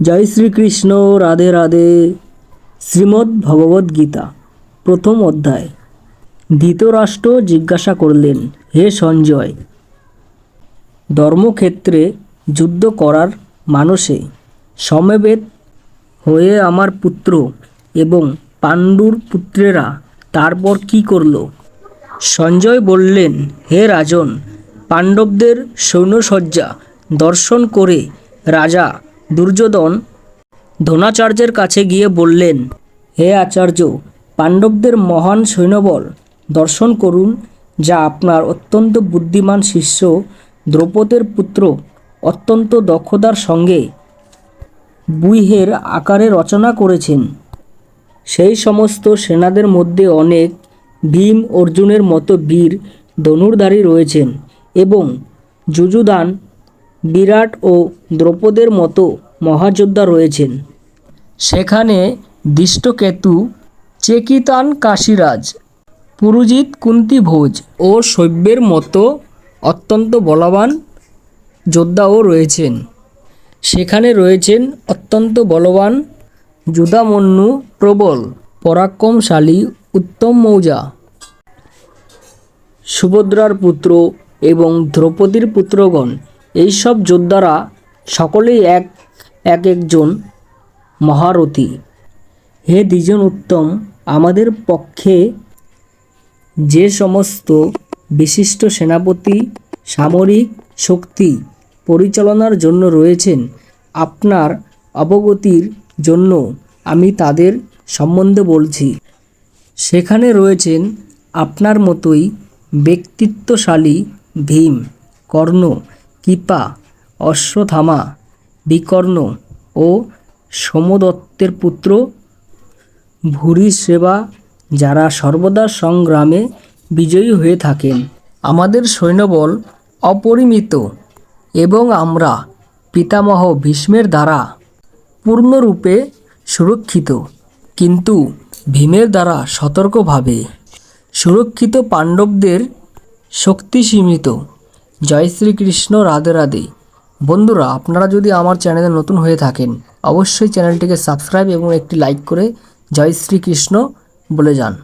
জয় শ্রীকৃষ্ণ, রাধে রাধে। শ্রীমদ্ ভগবদ্ গীতা, প্রথম অধ্যায়। ধৃতরাষ্ট্র জিজ্ঞাসা করলেন, হে সঞ্জয়, ধর্মক্ষেত্রে যুদ্ধ করার মানসে সমবেত হয়ে আমার পুত্র এবং পাণ্ডুর পুত্রেরা তারপর কি করল? সঞ্জয় বললেন, হে রাজন, পাণ্ডবদের সৈন্যসজ্জা দর্শন করে রাজা দুর্যোধন দ্রোণাচার্যের কাছে গিয়ে বললেন, হে আচার্য, পাণ্ডবদের মহান সৈন্যবল, দর্শন করুন, যা আপনার অত্যন্ত বুদ্ধিমান শিষ্য দ্রৌপদের পুত্র অত্যন্ত দক্ষতার সঙ্গে বুইহের আকারে রচনা করেছেন। সেই সমস্ত সেনাদের মধ্যে অনেক ভীম অর্জুনের মতো বীর ধনুর্ধারী রয়েছেন এবং যুযুদান বিরাট ও দ্রৌপদের মতো মহাযোদ্ধা রয়েছেন। সেখানে দৃষ্টকেতু, চেকিতান কাশীরাজ, পুরুজিৎ কুন্তি ভোজ ও শৈব্যের মতো অত্যন্ত বলবান যোদ্ধাও রয়েছেন। সেখানে রয়েছেন অত্যন্ত বলবান যুধামন্যু প্রবল, পরাক্রমশালী, উত্তম মৌজা। সুভদ্রার পুত্র এবং দ্রৌপদীর পুত্রগণ এইসব যোদ্ধারা সকলেই এক এক একজন মহারথী। হে দ্বিজন উত্তম, আমাদের পক্ষে যে সমস্ত বিশিষ্ট সেনাপতি, সামরিক শক্তি পরিচালনার জন্য রয়েছেন, আপনার অবগতির জন্য আমি তাদের সম্বন্ধে বলছি। সেখানে রয়েছেন আপনার মতোই ব্যক্তিত্বশালী ভীম, কর্ণ কৃপা অশ্বথামা বিকর্ণ ও সোমদত্তের পুত্র। ভূরিশ্রেবা যারা সর্বদা সংগ্রামে বিজয়ী হয়ে থাকেন। আমাদের সৈন্যবল অপরিমিত এবং আমরা পিতামহ ভীষ্মের দ্বারা পূর্ণরূপে সুরক্ষিত। কিন্তু ভীমের দ্বারা সতর্কভাবে সুরক্ষিত পাণ্ডবদের শক্তি সীমিত। জয় শ্রীকৃষ্ণ, রাধে রাধে। বন্ধুরা, আপনারা যদি আমার চ্যানেলে নতুন হয়ে থাকেন, অবশ্যই চ্যানেলটিকে সাবস্ক্রাইব এবং একটি লাইক করে জয় শ্রীকৃষ্ণ বলে যান।